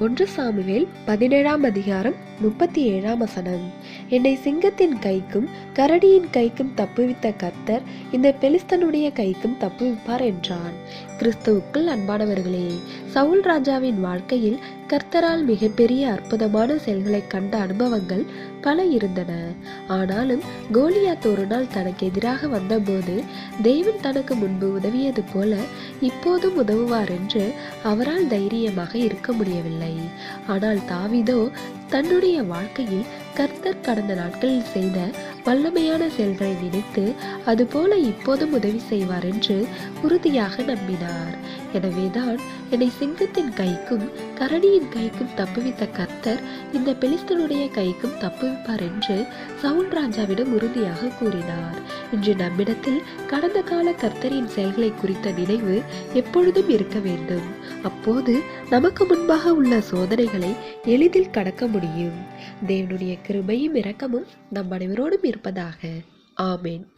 ஒன்று சாமுவேல் பதினேழாம் அதிகாரம் முப்பத்தி ஏழாம் வசனம். என்னை சிங்கத்தின் கைக்கும் கரடியின் கைக்கும் தப்புவித்த கர்த்தர் இந்த பெலிஸ்தனுடைய கைக்கும் தப்புவிப்பார் என்றான். கிறிஸ்துவுக்குள் அன்பானவர்களே சவுல் ராஜாவின் வாழ்க்கையில் கர்த்தரால் மிகப்பெரிய அற்புதமான செயல்களை கண்ட அனுபவங்கள் பல இருந்தன. ஆனாலும் கோலியாத் ஒரு நாள் தனக்கு எதிராக வந்தபோது தேவன் தனக்கு முன்பு உதவியது போல இப்போதும் உதவுவார் என்று அவரால் தைரியமாக இருக்க முடியவில்லை. ஆனால் தாவிதோ தன்னுடைய வாழ்க்கையில் கர்த்தர் கடந்த நாட்களில் செய்த வல்லமையான செயல்களை நினைத்து அதுபோல இப்போதும் உதவி செய்வார் என்று உறுதியாக நம்பினார். எனவேதான் என்னை சிங்கத்தின் கைக்கும் கரடியின் கைக்கும் தப்புவித்த கர்த்தர் இந்த பெலிஸ்தனுடைய கைக்கும் தப்புவிப்பார் என்று சவுல் ராஜாவிடம் உறுதியாக கூறினார். இன்று நம்மிடத்தில் கடந்த கால கர்த்தரின் செயல்களை குறித்த நினைவு எப்பொழுதும் இருக்க வேண்டும். அப்போது நமக்கு முன்பாக உள்ள சோதனைகளை எளிதில் கடக்க முடியும். தேவனுடைய கிருபையும் இரக்கமும் நம் அனைவரோடும் இருப்பதாக. ஆமேன்.